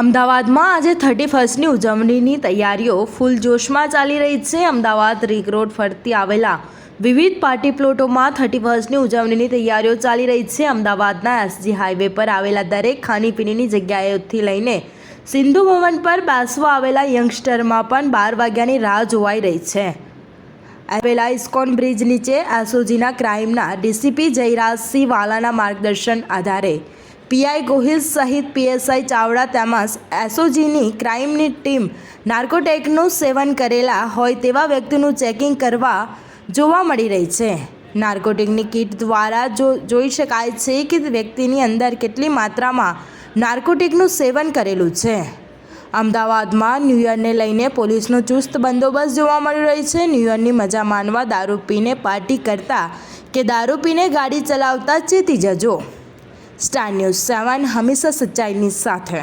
અમદાવાદમાં આજે થર્ટી ફર્સ્ટની ઉજવણીની તૈયારીઓ ફૂલ જોશમાં ચાલી રહી છે. અમદાવાદ રિંગ રોડ ફરતી આવેલા વિવિધ પાર્ટી પ્લોટોમાં થર્ટી ફર્સ્ટની ઉજવણીની તૈયારીઓ ચાલી રહી છે. અમદાવાદના એસજી હાઈવે પર આવેલા દરેક ખાણીપીણીની જગ્યાએથી લઈને સિંધુ ભવન પર બેસવા આવેલા યંગસ્ટરમાં પણ બાર વાગ્યાની રાહ જોવાઈ રહી છે. આવેલા ઇસ્કોન બ્રિજ નીચે એસઓજીના ક્રાઇમના ડીસીપી જયરાજસિંહ વાલાના માર્ગદર્શન આધારે પીઆઈ ગોહિલ સહિત પીએસઆઈ ચાવડા તેમજ એસઓજીની ક્રાઇમની ટીમ નાર્કોટેકનું સેવન કરેલા હોય તેવા વ્યક્તિનું ચેકિંગ કરવા જોવા મળી રહી છે. નાર્કોટિકની કીટ દ્વારા જો, જોઈ શકાય છે કે વ્યક્તિની અંદર કેટલી માત્રામાં નાર્કોટિકનું સેવન કરેલું છે. અમદાવાદમાં ન્યૂ યરને લઈને પોલીસનો ચુસ્ત બંદોબસ્ત જોવા મળી રહી છે. ન્યૂ યરની મજા માનવા દારૂ પીને પાર્ટી કરતા કે દારૂ પીને ગાડી ચલાવતા ચેતી જજો. સ્ટાર ન્યૂઝ સેવન હંમેશા સચ્ચાઈની સાથે.